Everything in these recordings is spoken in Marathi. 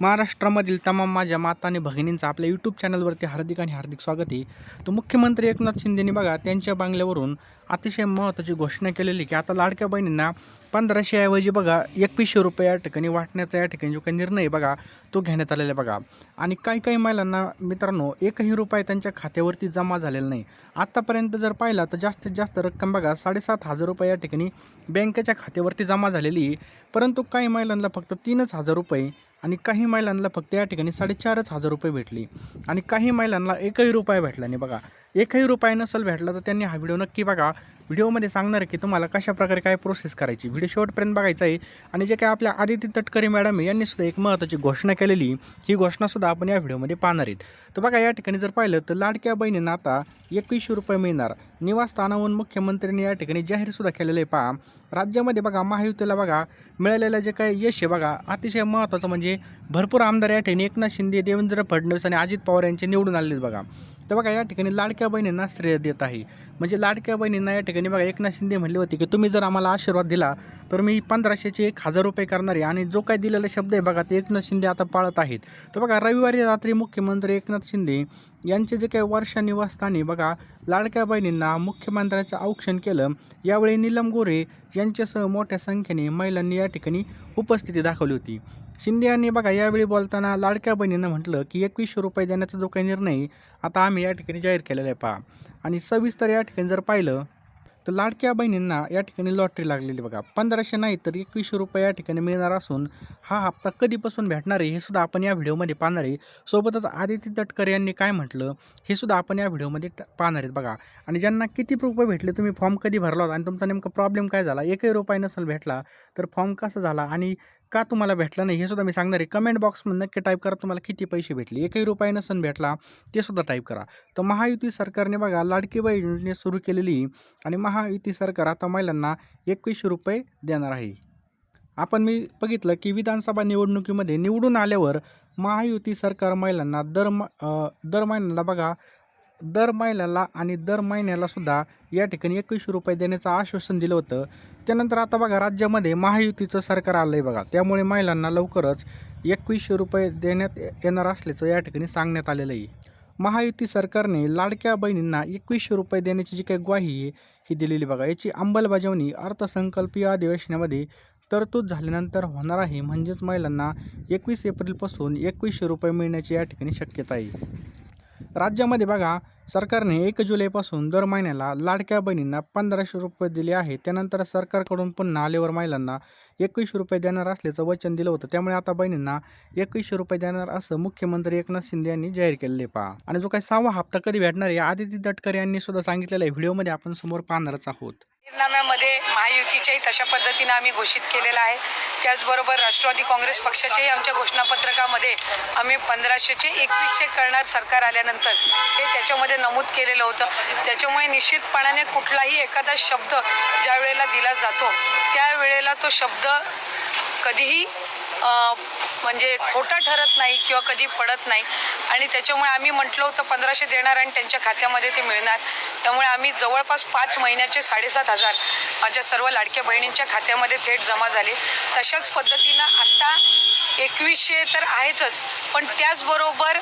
महाराष्ट्रामधील तमाम माझ्या माता आणि भगिनींचं आपल्या यूट्यूब चॅनलवरती हार्दिक आणि हार्दिक स्वागत आहे. तर मुख्यमंत्री एकनाथ शिंदेनी बघा त्यांच्या बांगल्यावरून अतिशय महत्त्वाची घोषणा केलेली की आता लाडक्या बहिणींना पंधराशे ऐवजी बघा एकवीसशे रुपये या ठिकाणी वाटण्याचा या ठिकाणी जो काही निर्णय बघा तो घेण्यात आलेला आहे बघा. आणि काही काही महिलांना मित्रांनो एकही रुपये त्यांच्या खात्यावरती जमा झालेला नाही. आत्तापर्यंत जर पाहिला तर जास्तीत जास्त रक्कम बघा साडेसात हजार रुपये या ठिकाणी बँकेच्या खात्यावरती जमा झालेली आहे. परंतु काही महिलांना फक्त तीनच हजार रुपये आणि काही महिलांना फक्त या ठिकाणी साडेचारच हजार रुपये भेटले. आणि काही महिलांना एकही रुपया भेटला नाही बघा. एकही रुपया नसेल भेटला तर त्यांनी हा व्हिडिओ नक्की बघा. व्हिडिओमध्ये सांगणार आहे की तुम्हाला कशा प्रकारे काय प्रोसेस करायची. व्हिडिओ शेवटपर्यंत बघायचा आहे. आणि जे काय आपल्या आदिती तटकरे मॅडम आहे यांनी सुद्धा एक महत्त्वाची घोषणा केलेली ही घोषणासुद्धा आपण या व्हिडिओमध्ये पाहणार आहेत. तर बघा या ठिकाणी जर पाहिलं तर लाडक्या बहिणींना आता एकवीसशे रुपये मिळणार. निवासस्थानाहून मुख्यमंत्र्यांनी या ठिकाणी जाहीरसुद्धा केलेलं आहे. पहा राज्यामध्ये बघा महायुतीला बघा मिळालेलं जे काय यश आहे बघा अतिशय महत्त्वाचं म्हणजे भरपूर आमदार या ठिकाणी एकनाथ शिंदे देवेंद्र फडणवीस आणि अजित पवार यांचे निवडून आलेले आहेत बघा. तर बघा या ठिकाणी लाडक्या बहिणींना श्रेय देत आहे. म्हणजे लाडक्या बहिणींना या ठिकाणी बघा एकनाथ शिंदे म्हणले होते की तुम्ही जर आम्हाला आशीर्वाद दिला तर मी पंधराशेचे एक हजार रुपये करणार आहे. आणि जो काही दिलेला शब्द आहे बघा ते एकनाथ शिंदे आता पाळत आहेत. तर बघा रविवारी रात्री मुख्यमंत्री एकनाथ शिंदे यांचे जे काही वर्षा निवासस्थानी बघा लाडक्या बहिणींना मुख्यमंत्र्याचं औक्षण केलं. यावेळी नीलम गोरे यांच्यासह मोठ्या संख्येने महिलांनी या ठिकाणी उपस्थिती दाखवली होती. शिंदे यांनी बघा यावेळी बोलताना लाडक्या बहिणींना म्हटलं की एकवीसशे रुपये देण्याचा जो काही निर्णय आता आम्ही या ठिकाणी जाहीर केलेला आहे पहा. आणि सविस्तर या ठिकाणी जर पाहिलं तर लाडक्या बहिणींना या ठिकाणी लॉटरी लागलेली बघा. पंधराशे नाही तर एकवीसशे रुपये या ठिकाणी मिळणार असून हा हप्ता कधीपासून भेटणार आहे हे सुद्धा आपण या व्हिडिओमध्ये पाहणार आहे. सोबतच आदिती तटकर यांनी काय म्हटलं हे सुद्धा आपण या व्हिडिओमध्ये पाहणार आहेत बघा. आणि ज्यांना किती रुपये भेटले तुम्ही फॉर्म कधी भरला होता? आणि तुमचा नेमका प्रॉब्लेम काय झाला? एकही रुपये नसेल भेटला तर फॉर्म कसा झाला? आणि का तुम्हाला भेटला नाही? हे सुद्धा मी सांगणार आहे. कमेंट बॉक्समध्ये नक्की टाईप करा. तुम्हाला किती पैसे भेटले? एकही रुपये नसेल भेटला ते सुद्धा टाईप करा. तर महायुती सरकारने बघा लाडकीबाई योजने सुरू केलेली आणि महायुती सरकार आता महिलांना एकवीसशे रुपये देणार आहे. आपण मी बघितलं की विधानसभा निवडणुकीमध्ये निवडून आल्यावर महायुती सरकार महिलांना दर म दर महिन्याला बघा दर महिन्याला आणि दर महिन्याला सुद्धा या ठिकाणी एकवीसशे रुपये देण्याचं आश्वासन दिलं होतं. त्यानंतर आता बघा राज्यामध्ये महायुतीचं सरकार आलं आहे बघा. त्यामुळे महिलांना लवकरच एकवीसशे रुपये देण्यात येणार असल्याचं या ठिकाणी सांगण्यात आलेलं आहे. महायुती सरकारने लाडक्या बहिणींना एकवीसशे रुपये देण्याची जी काही ग्वाही आहे ही दिलेली बघा. याची अंमलबजावणी अर्थसंकल्पीय अधिवेशनामध्ये तरतूद झाल्यानंतर होणार आहे. म्हणजेच महिलांना एकवीस एप्रिलपासून एकवीसशे रुपये मिळण्याची या ठिकाणी शक्यता आहे. राज्यामध्ये बघा सरकारने एक जुलैपासून दर महिन्याला लाडक्या बहिणींना पंधराशे रुपये दिले आहे. त्यानंतर सरकारकडून पुन्हा आल्यावर महिलांना एकवीसशे रुपये देणार असल्याचं वचन दिलं होतं. त्यामुळे आता बहिणींना एकवीसशे रुपये देणार असं मुख्यमंत्री एकनाथ शिंदे यांनी जाहीर केलेले पहा. आणि जो काही सहावा हप्ता कधी भेटणार आहे आदिती दटकर यांनी सुद्धा सांगितलेलं आहे. व्हिडिओमध्ये आपण समोर पाहणारच आहोत. जाहीरनाम्यामध्ये महायुतीच्याही तशा पद्धतीनं आम्ही घोषित केलेलं आहे. त्याचबरोबर राष्ट्रवादी काँग्रेस पक्षाच्याही आमच्या घोषणापत्रकामध्ये आम्ही पंधराशेचे एकवीसशे करणार सरकार आल्यानंतर हे त्याच्यामध्ये नमूद केलेलं होतं. त्याच्यामुळे निश्चितपणाने कुठलाही एखादा शब्द ज्या वेळेला दिला जातो त्यावेळेला तो शब्द कधीही म्हणजे खोटा ठरत नाही किंवा कधी पडत नाही. आणि त्याच्यामुळे आम्ही म्हटलं होतं पंधराशे देणार आणि त्यांच्या खात्यामध्ये ते मिळणार. त्यामुळे आम्ही जवळपास पाच महिन्याचे साडेसात हजार माझ्या सर्व लाडक्या बहिणींच्या खात्यामध्ये थेट जमा झाले. तशाच पद्धतीनं आत्ता एकवीसशे तर आहेच पण त्याचबरोबर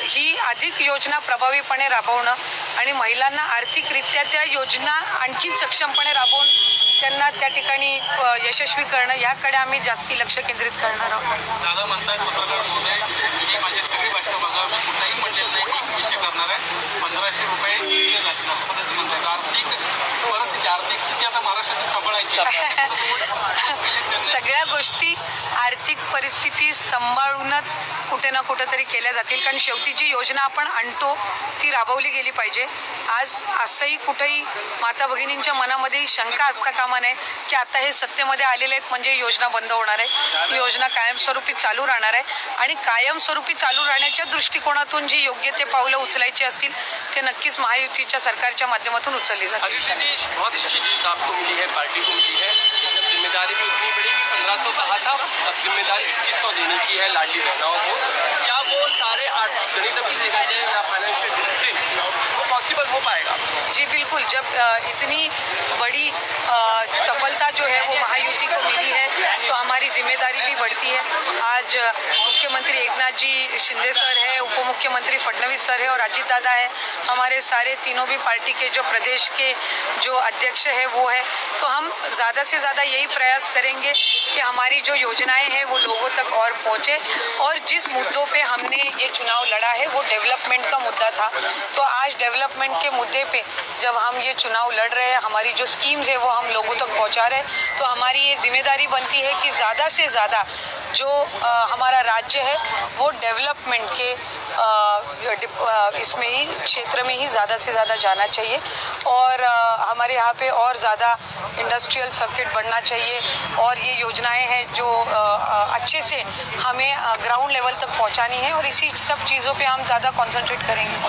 ही अधिक योजना प्रभावीपणे राबवणं आणि महिलांना आर्थिकरित्या त्या योजना आणखी सक्षमपणे राबवून त्यांना त्या ठिकाणी यशस्वी करणं याकडे आम्ही जास्ती लक्ष केंद्रित करणार आहोत दादा म्हणतात पत्रकार महोदय मी माझी सगळी भाषा बघा मी कुठलाही म्हणलेलं नाही की विषय करणार आहे पंधराशे रुपये दिले जातील असं पद्धतीने म्हणतात आर्थिक परिस्थिती आर्थिक स्थिती आता महाराष्ट्राची सांभाळायची सगळ्या गोष्टी आर्थिक परिस्थिती सांभाळूनच कुठे ना कुठेतरी केल्या जातील. कारण शेवटी जी योजना आपण आणतो ती राबवली गेली पाहिजे. आज असंही कुठेही माता भगिनींच्या मनामध्ये शंका असता कामा नये की आता हे सत्तेमध्ये आलेले आहेत म्हणजे योजना बंद होणार आहे. ही योजना कायमस्वरूपी चालू राहणार आहे. आणि कायमस्वरूपी चालू राहण्याच्या दृष्टिकोनातून जी योग्य ते पावलं उचलायची असतील ते नक्कीच महायुतीच्या सरकारच्या माध्यमातून उचलली जातील. को ज़िम्मेदारी भी उतनी बड़ी पंद्रह सौ कहा था, अब ज़िम्मेदारी इक्कीस सौ देने की है लाडली बहनाओं को। क्या वो सारे आर्थिक गणित देखा जाए या फाइनेंशियल डिसिप्लिन वो पॉसिबल हो पाएगा? जी, बिल्कुल। जब इतनी बड़ी अ, सफलता जो है वो महायुति को मिली है तो हमारी बढ़ती है। आज मुख्यमंत्री एकनाथ जी शिंदे सर है उप मुख्यमंत्री फडणवीस सर है और अजीत दादा है। हमारे सारे तीनों भी पार्टी के जो प्रदेश के जो अध्यक्ष है, वो है। तो हम ज़्यादा से ज़्यादा यही प्रयास करेंगे कि हमारी जो योजनाएँ हैं, वो लोगों तक और पहुँचे। और जिस मुद्दों पे हमने ये चुनाव लड़ा है, वो डेवलपमेंट का मुद्दा था। तो आज डेवलपमेंट के मुद्दे पे जब हम ये चुनाव लड़ रहे हैं, हमारी जो स्कीम्स है, वो हम लोगों तक पहुँचा रहे हैं। तो हमारी ये ज़िम्मेदारी बनती है कि ज़्यादा से ज़्यादा जो अ, हमारा राज्य है वो डेवलपमेंट के अ, इसमें ही क्षेत्र में ही ज़्यादा से ज़्यादा जाना चाहिए और अ, हमारे यहाँ पे और ज़्यादा इंडस्ट्रियल सर्किट बढ़ना चाहिए और ये योजनाएँ हैं जो अ, अच्छे से हमें ग्राउंड लेवल तक पहुँचानी है और इसी सब चीज़ों पे हम ज़्यादा कॉन्सेंट्रेट करेंगे।